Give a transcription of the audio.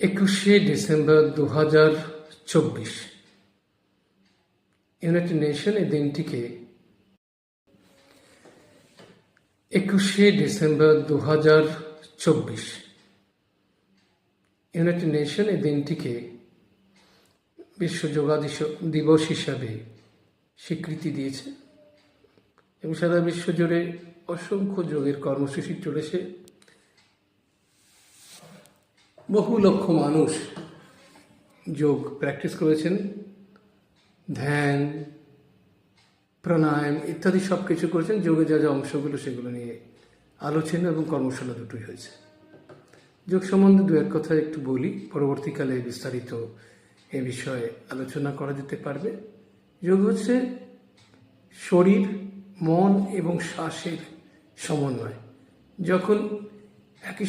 একুশে ডিসেম্বর দু হাজার চব্বিশ। ইউনাইটেড নেশন এই দিনটিকে একুশে ডিসেম্বর দু হাজার চব্বিশ। ইউনাইটেড নেশন এই দিনটিকে বিশ্ব যোগা দিবস হিসাবে স্বীকৃতি দিয়েছে এবং সারা বিশ্ব জুড়ে অসংখ্য যোগের কর্মসূচি চলেছে। বহু লক্ষ মানুষ যোগ প্র্যাকটিস করেছেন। ধ্যান, প্রাণায়াম ইত্যাদি সব কিছু করেছেন। যোগে যা যা অংশগুলো সেগুলো নিয়ে আলোচনা এবং কর্মশালা দুটোই হয়েছে। যোগ সম্বন্ধে দু এক কথা একটু বলি। পরবর্তীকালে বিস্তারিত এ বিষয়ে আলোচনা করা যেতে পারবে। যোগ হচ্ছে শরীর, মন এবং শ্বাসের সমন্বয়। যখন একই